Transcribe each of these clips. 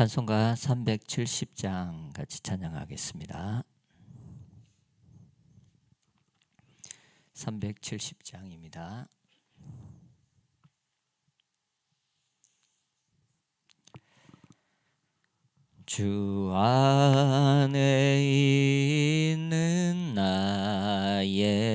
찬송가 370장 같이 찬양하겠습니다. 370장입니다. 주 안에 있는 나에게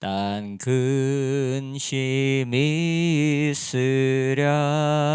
딴 근심이 있으랴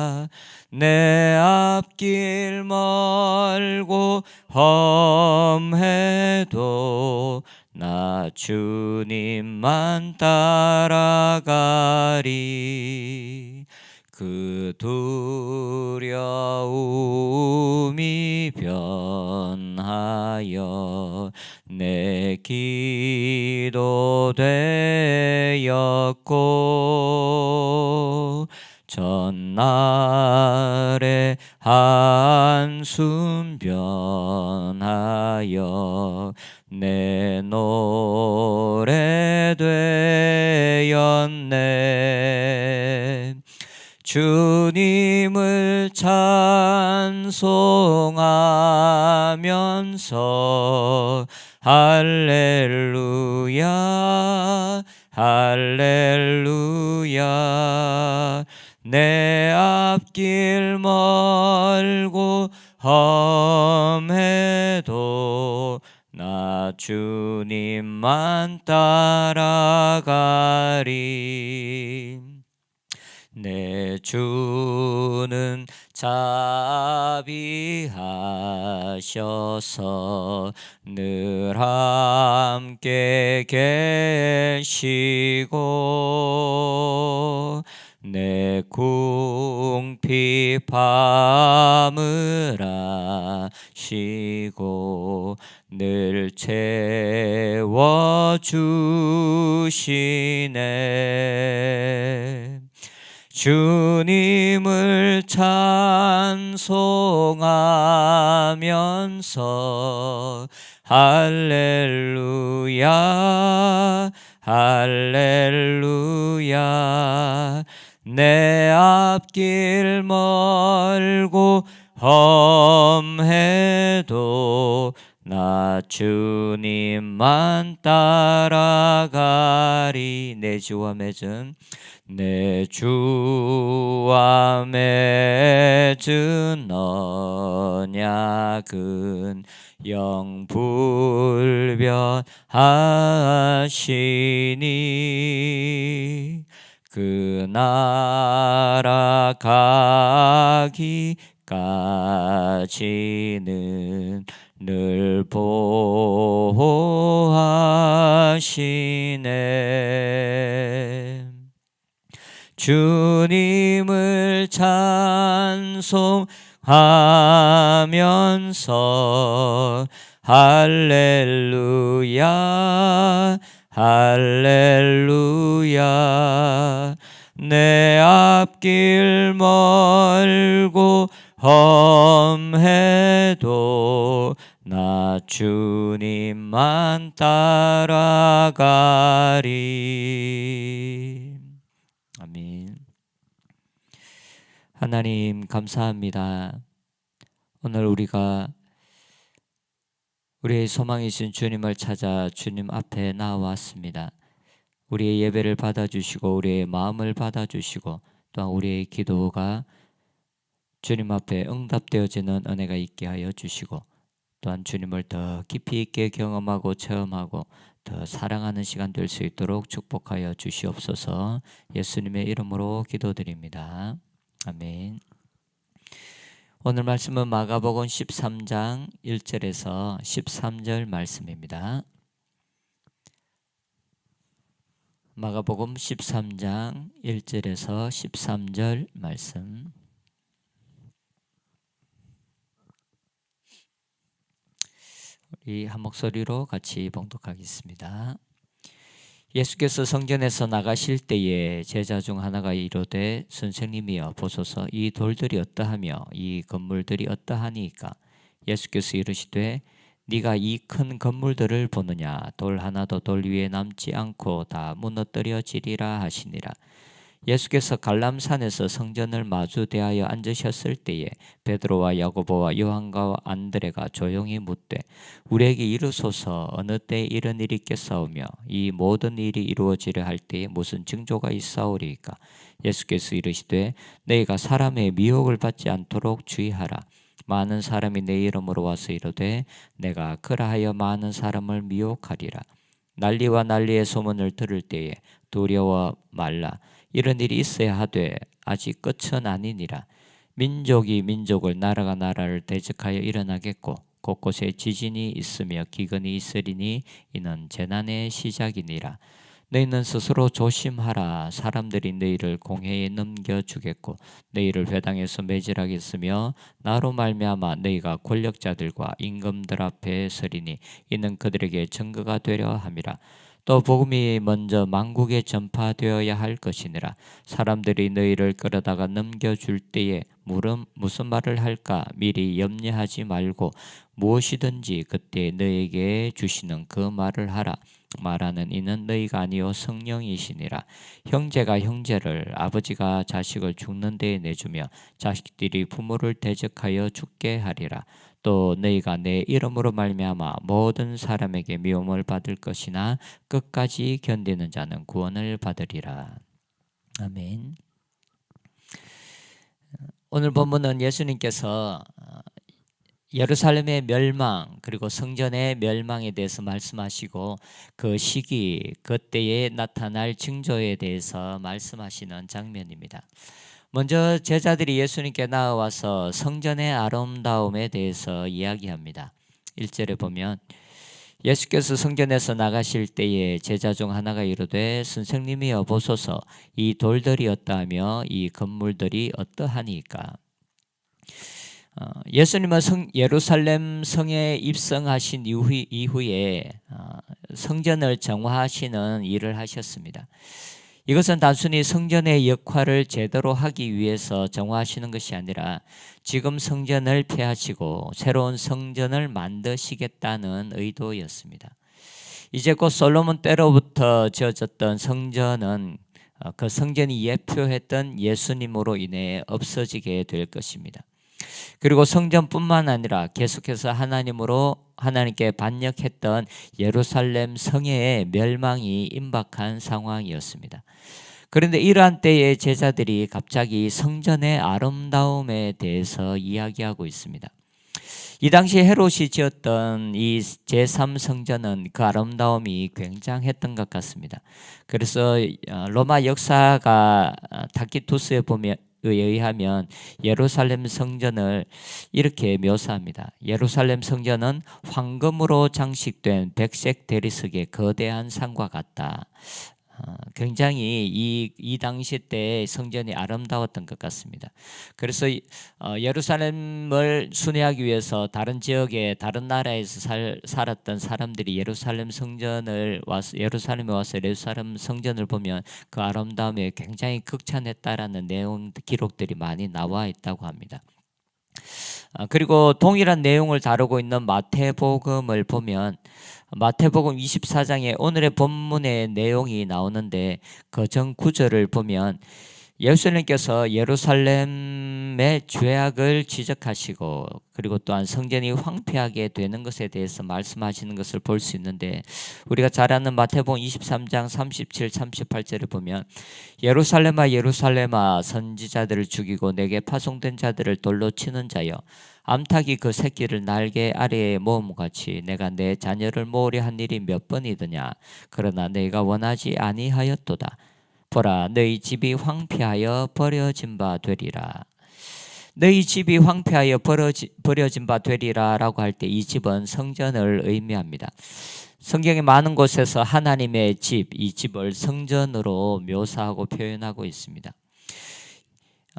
내 앞길 멀고 험해도 나 주님만 따라가리. 그 두려움이 변하여 내 기도 되었고 전날에 한숨 변하여 내 노래 되었네. 주님을 찬송하면서 할렐루야 할렐루야 내 앞길 멀고 험해도 나 주님만 따라가리 내 주는 자비하셔서 늘 함께 계시고 내 궁핍 밤을 아시고 늘 채워주시네. 주님을 찬송하면서 할렐루야 할렐루야 내 앞길 멀고 험해도 나 주님만 따라가리. 내 주와 맺은 내 주와 맺은 언약은 영불변하시니 그 나라 가기까지는 늘 보호하시네. 주님을 찬송하면서 할렐루야 할렐루야. 내 앞길 멀고 험해도 나 주님만 따라가리. 아멘. 하나님 감사합니다. 오늘 우리가 우리의 소망이신 주님을 찾아 주님 앞에 나왔습니다 우리의 예배를 받아주시고 우리의 마음을 받아주시고 또한 우리의 기도가 주님 앞에 응답되어지는 은혜가 있게 하여 주시고 또한 주님을 더 깊이 있게 경험하고 체험하고 더 사랑하는 시간 될 수 있도록 축복하여 주시옵소서 예수님의 이름으로 기도드립니다. 아멘. 오늘 말씀은 마가복음 13장 1절에서 13절 말씀입니다. 마가복음 13장 1절에서 13절 말씀. 우리 한 목소리로 같이 봉독하겠습니다. 예수께서 성전에서 나가실 때에 제자 중 하나가 이르되 선생님이여 보소서 이 돌들이 어떠하며 이 건물들이 어떠하니까? 예수께서 이르시되 네가 이 큰 건물들을 보느냐? 돌 하나도 돌 위에 남지 않고 다 무너뜨려지리라 하시니라 예수께서 갈람산에서 성전을 마주 대하여 앉으셨을 때에 베드로와 야고보와 요한과 안드레가 조용히 묻되 우리에게 이르소서 어느 때 이런 일이 있겠사오며 이 모든 일이 이루어지려 할 때에 무슨 징조가 있사오리까 예수께서 이르시되 너희가 사람의 미혹을 받지 않도록 주의하라. 많은 사람이 내 이름으로 와서 이르되 내가 그라하여 많은 사람을 미혹하리라. 난리와 난리의 소문을 들을 때에 두려워 말라 이런 일이 있어야 하되 아직 끝은 아니니라. 민족이 민족을 나라가 나라를 대적하여 일어나겠고 곳곳에 지진이 있으며 기근이 있으리니 이는 재난의 시작이니라. 너희는 스스로 조심하라. 사람들이 너희를 공회에 넘겨주겠고 너희를 회당에서 매질하겠으며 나로 말미암아 너희가 권력자들과 임금들 앞에 서리니 이는 그들에게 증거가 되려 함이라. 또 복음이 먼저 만국에 전파되어야 할 것이니라. 사람들이 너희를 끌어다가 넘겨줄 때에 물음 무슨 말을 할까 미리 염려하지 말고 무엇이든지 그때 너에게 주시는 그 말을 하라. 말하는 이는 너희가 아니요 성령이시니라. 형제가 형제를 아버지가 자식을 죽는 데에 내주며 자식들이 부모를 대적하여 죽게 하리라 또 너희가 내 이름으로 말미암아 모든 사람에게 미움을 받을 것이나 끝까지 견디는 자는 구원을 받으리라. 아멘. 오늘 본문은 예수님께서 어, 예루살렘의 멸망 그리고 성전의 멸망에 대해서 말씀하시고 그 시기 그때에 나타날 징조에 대해서 말씀하시는 장면입니다. 먼저 제자들이 예수님께 나와서 성전의 아름다움에 대해서 이야기합니다. 1절에 보면 예수께서 성전에서 나가실 때에 제자 중 하나가 이르되 선생님이 여 보소서 이 돌들이 어떠하며 이 건물들이 어떠하니까 어, 예수님은 성, 예루살렘 성에 입성하신 이후, 이후에 어, 성전을 정화하시는 일을 하셨습니다. 이것은 단순히 성전의 역할을 제대로 하기 위해서 정화하시는 것이 아니라 지금 성전을 폐하시고 새로운 성전을 만드시겠다는 의도였습니다. 이제 곧 솔로몬 때로부터 지어졌던 성전은 어, 그 성전이 예표했던 예수님으로 인해 없어지게 될 것입니다. 그리고 성전뿐만 아니라 계속해서 하나님으로 하나님께 반역했던 예루살렘 성의 멸망이 임박한 상황이었습니다. 그런데 이러한 때에 제자들이 갑자기 성전의 아름다움에 대해서 이야기하고 있습니다. 이 당시 헤롯이 지었던 이 제3성전은 그 아름다움이 굉장했던 것 같습니다. 그래서 어, 로마 역사가 어, 타키투스에 보면 의하면 예루살렘 성전을 이렇게 묘사합니다. 예루살렘 성전은 황금으로 장식된 백색 대리석의 거대한 산과 같다. 어, 굉장히 이, 이 당시 때 성전이 아름다웠던 것 같습니다. 그래서 어, 예루살렘을 순회하기 위해서 다른 지역에 다른 나라에서 살, 살았던 사람들이 예루살렘 성전을 와서 예루살렘에 와서 예루살렘 성전을 보면 그 아름다움에 굉장히 극찬했다라는 내용 기록들이 많이 나와 있다고 합니다. 어, 그리고 동일한 내용을 다루고 있는 마태복음을 보면 마태복음 24장에 오늘의 본문의 내용이 나오는데 그 전 구절을 보면 예수님께서 예루살렘의 죄악을 지적하시고 그리고 또한 성전이 황폐하게 되는 것에 대해서 말씀하시는 것을 볼 수 있는데 우리가 잘 아는 마태복음 23장 37, 38절을 보면 예루살렘아 예루살렘아 선지자들을 죽이고 내게 파송된 자들을 돌로 치는 자여 암탉이 그 새끼를 날개 아래에 모음같이 내가 내 자녀를 모으려 한 일이 몇 번이더냐 그러나 내가 원하지 아니하였도다 보라 너희 집이 황폐하여 버려진 바 되리라 너희 집이 황폐하여 버려진 바 되리라 라고 할 때 이 집은 성전을 의미합니다. 성경의 많은 곳에서 하나님의 집, 이 집을 성전으로 묘사하고 표현하고 있습니다.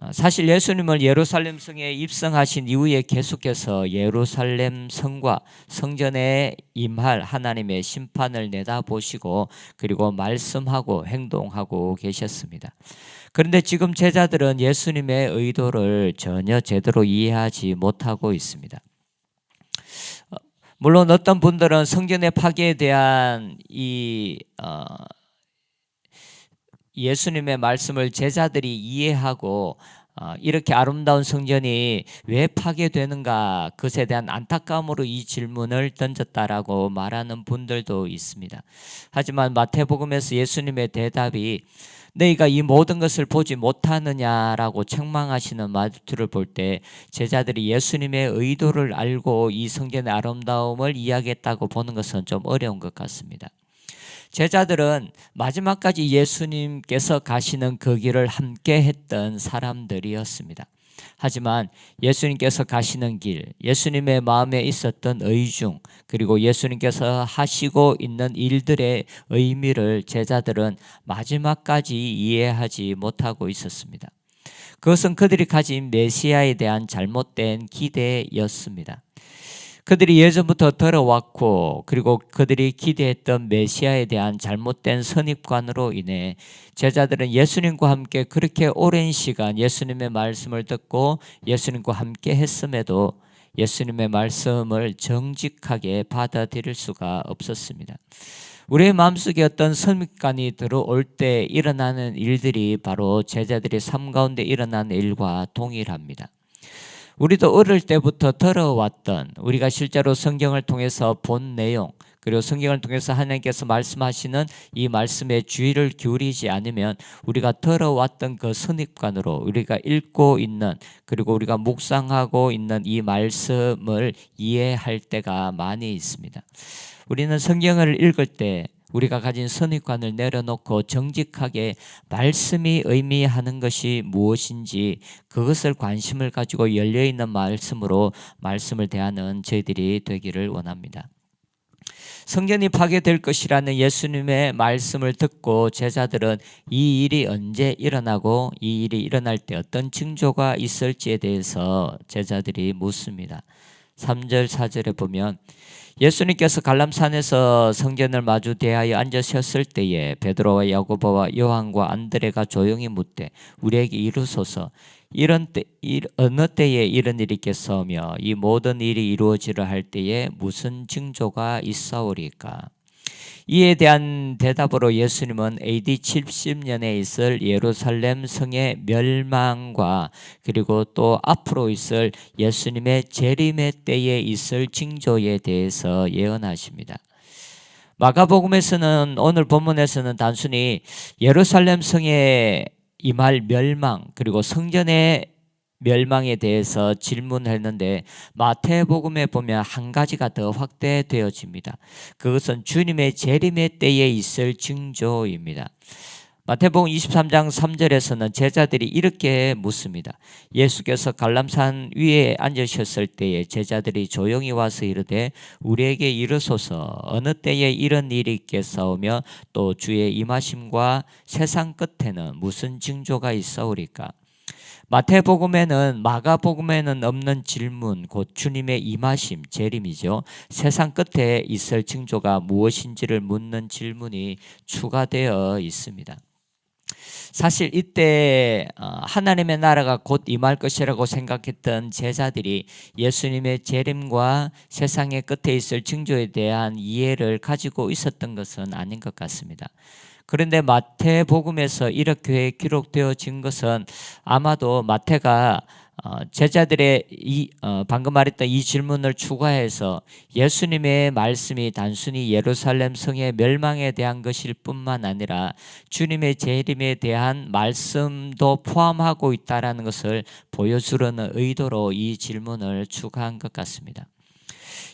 어, 사실 예수님을 예루살렘 성에 입성하신 이후에 계속해서 예루살렘 성과 성전에 임할 하나님의 심판을 내다보시고 그리고 말씀하고 행동하고 계셨습니다. 그런데 지금 제자들은 예수님의 의도를 전혀 제대로 이해하지 못하고 있습니다. 어, 물론 어떤 분들은 성전의 파괴에 대한 이 어, 예수님의 말씀을 제자들이 이해하고 어, 이렇게 아름다운 성전이 왜 파괴되는가 그것에 대한 안타까움으로 이 질문을 던졌다라고 말하는 분들도 있습니다. 하지만 마태복음에서 예수님의 대답이 너희가 이 모든 것을 보지 못하느냐라고 책망하시는 말투를 볼 때 제자들이 예수님의 의도를 알고 이 성전의 아름다움을 이야기했다고 보는 것은 좀 어려운 것 같습니다. 제자들은 마지막까지 예수님께서 가시는 그 길을 함께 했던 사람들이었습니다. 하지만 예수님께서 가시는 길, 예수님의 마음에 있었던 의중, 그리고 예수님께서 하시고 있는 일들의 의미를 제자들은 마지막까지 이해하지 못하고 있었습니다. 그것은 그들이 가진 메시아에 대한 잘못된 기대였습니다. 그들이 예전부터 들어왔고 그리고 그들이 기대했던 메시아에 대한 잘못된 선입관으로 인해 제자들은 예수님과 함께 그렇게 오랜 시간 예수님의 말씀을 듣고 예수님과 함께 했음에도 예수님의 말씀을 정직하게 받아들일 수가 없었습니다. 우리의 마음속에 어떤 선입관이 들어올 때 일어나는 일들이 바로 제자들의 삶 가운데 일어나는 일과 동일합니다. 우리도 어릴 때부터 들어왔던 우리가 실제로 성경을 통해서 본 내용 그리고 성경을 통해서 하나님께서 말씀하시는 이 말씀에 주의를 기울이지 않으면 우리가 들어왔던 그 선입관으로 우리가 읽고 있는 그리고 우리가 묵상하고 있는 이 말씀을 이해할 때가 많이 있습니다. 우리는 성경을 읽을 때 우리가 가진 선입관을 내려놓고 정직하게 말씀이 의미하는 것이 무엇인지 그것을 관심을 가지고 열려 있는 말씀으로 말씀을 대하는 저희들이 되기를 원합니다. 성전이 파괴될 것이라는 예수님의 말씀을 듣고 제자들은 이 일이 언제 일어나고 이 일이 일어날 때 어떤 징조가 있을지에 대해서 제자들이 묻습니다. 3절 4절에 보면 예수님께서 갈람산에서 성전을 마주 대하여 앉으셨을 때에 베드로와 야고보와 요한과 안드레가 조용히 묻되 우리에게 이루소서 이런 때 어느 때에 이런 일이 있겠사오며 이 모든 일이 이루어지려 할 때에 무슨 징조가 있사오리까 이에 대한 대답으로 예수님은 AD 70년에 있을 예루살렘 성의 멸망과 그리고 또 앞으로 있을 예수님의 재림의 때에 있을 징조에 대해서 예언하십니다. 마가복음에서는 오늘 본문에서는 단순히 예루살렘 성의 이말 멸망 그리고 성전의 멸망에 대해서 질문했는데 마태복음에 보면 한 가지가 더 확대되어집니다. 그것은 주님의 재림의 때에 있을 징조입니다. 마태복음 23장 3절에서는 제자들이 이렇게 묻습니다. 예수께서 갈람산 위에 앉으셨을 때에 제자들이 조용히 와서 이르되 우리에게 이르소서 어느 때에 이런 일이 있겠사오며 또 주의 임하심과 세상 끝에는 무슨 징조가 있사오리까 마태복음에는 마가복음에는 없는 질문 곧 주님의 임하심 재림이죠. 세상 끝에 있을 징조가 무엇인지를 묻는 질문이 추가되어 있습니다. 사실 이때 어, 하나님의 나라가 곧 임할 것이라고 생각했던 제자들이 예수님의 재림과 세상의 끝에 있을 징조에 대한 이해를 가지고 있었던 것은 아닌 것 같습니다. 그런데 마태복음에서 이렇게 기록되어진 것은 아마도 마태가 어, 제자들의 이 어, 방금 말했던 이 질문을 추가해서 예수님의 말씀이 단순히 예루살렘 성의 멸망에 대한 것일 뿐만 아니라 주님의 재림에 대한 말씀도 포함하고 있다라는 것을 보여주려는 의도로 이 질문을 추가한 것 같습니다.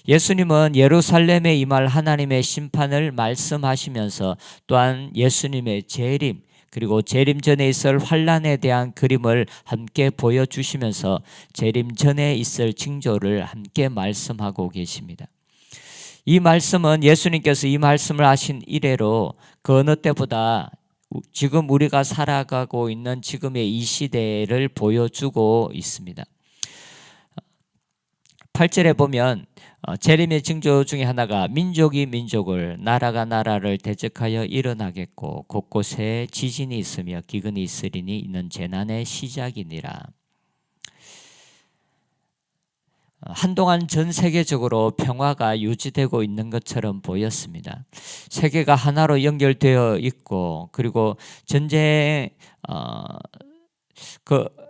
예수님은 예루살렘에 임할 하나님의 심판을 말씀하시면서 또한 예수님의 재림 그리고 재림 전에 있을 환란에 대한 그림을 함께 보여주시면서 재림 전에 있을 징조를 함께 말씀하고 계십니다. 이 말씀은 예수님께서 이 말씀을 하신 이래로 그 어느 때보다 지금 우리가 살아가고 있는 지금의 이 시대를 보여주고 있습니다. 8절에 보면 어, 재림의 징조 중에 하나가 민족이 민족을 나라가 나라를 대적하여 일어나겠고 곳곳에 지진이 있으며 기근이 있으리니 이는 재난의 시작이니라. 어, 한동안 전 세계적으로 평화가 유지되고 있는 것처럼 보였습니다. 세계가 하나로 연결되어 있고 그리고 전쟁 어, 그 어,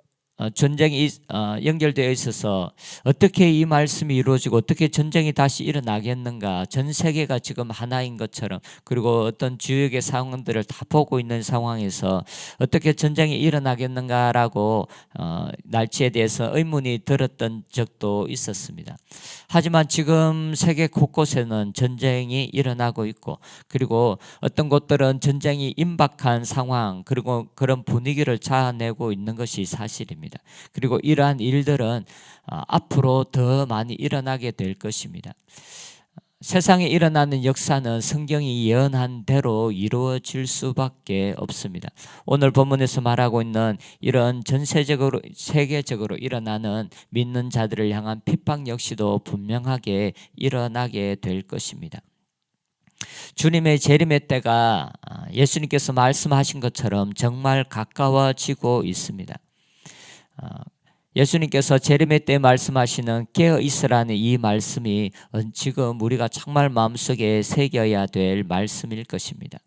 전쟁이 어, 연결되어 있어서 어떻게 이 말씀이 이루어지고 어떻게 전쟁이 다시 일어나겠는가 전 세계가 지금 하나인 것처럼 그리고 어떤 지역의 상황들을 다 보고 있는 상황에서 어떻게 전쟁이 일어나겠는가라고 어, 날치에 대해서 의문이 들었던 적도 있었습니다. 하지만 지금 세계 곳곳에는 전쟁이 일어나고 있고 그리고 어떤 곳들은 전쟁이 임박한 상황 그리고 그런 분위기를 자아내고 있는 것이 사실입니다. 것입니다. 그리고 이러한 일들은 어, 앞으로 더 많이 일어나게 될 것입니다. 세상에 일어나는 역사는 성경이 예언한 대로 이루어질 수밖에 없습니다. 오늘 본문에서 말하고 있는 이런 전세적으로 세계적으로 일어나는 믿는 자들을 향한 핍박 역시도 분명하게 일어나게 될 것입니다. 주님의 재림의 때가 아, 예수님께서 말씀하신 것처럼 정말 가까워지고 있습니다. 어, 예수님께서 재림의 때 말씀하시는 깨어 있으라는 이 말씀이 지금 우리가 정말 마음속에 새겨야 될 말씀일 것입니다.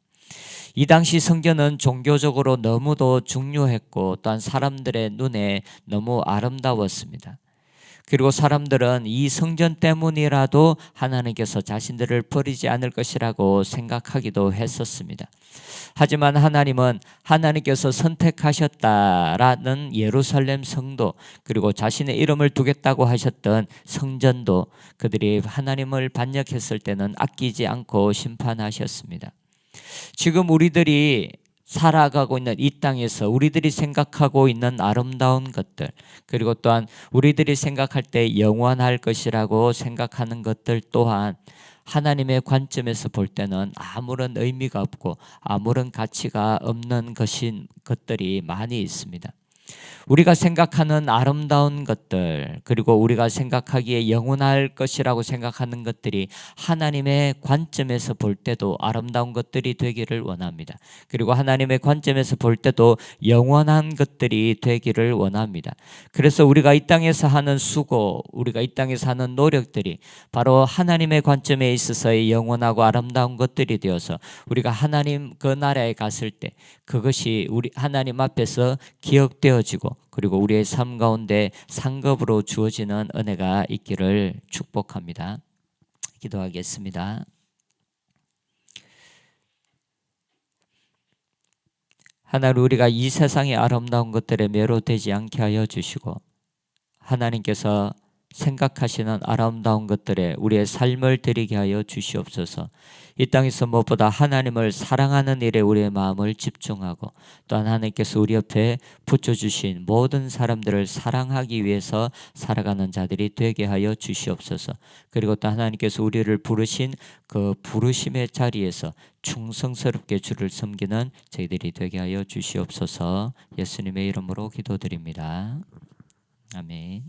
이 당시 성전은 종교적으로 너무도 중요했고 또한 사람들의 눈에 너무 아름다웠습니다. 그리고 사람들은 이 성전 때문이라도 하나님께서 자신들을 버리지 않을 것이라고 생각하기도 했었습니다. 하지만 하나님은 하나님께서 선택하셨다라는 예루살렘 성도 그리고 자신의 이름을 두겠다고 하셨던 성전도 그들이 하나님을 반역했을 때는 아끼지 않고 심판하셨습니다. 지금 우리들이 살아가고 있는 이 땅에서 우리들이 생각하고 있는 아름다운 것들 그리고 또한 우리들이 생각할 때 영원할 것이라고 생각하는 것들 또한 하나님의 관점에서 볼 때는 아무런 의미가 없고 아무런 가치가 없는 것인 것들이 많이 있습니다. 우리가 생각하는 아름다운 것들 그리고 우리가 생각하기에 영원할 것이라고 생각하는 것들이 하나님의 관점에서 볼 때도 아름다운 것들이 되기를 원합니다. 그리고 하나님의 관점에서 볼 때도 영원한 것들이 되기를 원합니다. 그래서 우리가 이 땅에서 하는 수고, 우리가 이 땅에서 하는 노력들이 바로 하나님의 관점에 있어서의 영원하고 아름다운 것들이 되어서 우리가 하나님 그 나라에 갔을 때 그것이 우리 하나님 앞에서 기억되어지고 그리고 우리의 삶 가운데 상급으로 주어지는 은혜가 있기를 축복합니다. 기도하겠습니다. 하나님 우리가 이 세상의 아름다운 것들에 매료되지 않게 하여 주시고 하나님께서 생각하시는 아름다운 것들에 우리의 삶을 드리게 하여 주시옵소서. 이 땅에서 무엇보다 하나님을 사랑하는 일에 우리의 마음을 집중하고 또한 하나님께서 우리 옆에 붙여주신 모든 사람들을 사랑하기 위해서 살아가는 자들이 되게 하여 주시옵소서. 그리고 또 하나님께서 우리를 부르신 그 부르심의 자리에서 충성스럽게 주를 섬기는 저희들이 되게 하여 주시옵소서. 예수님의 이름으로 기도드립니다. 아멘.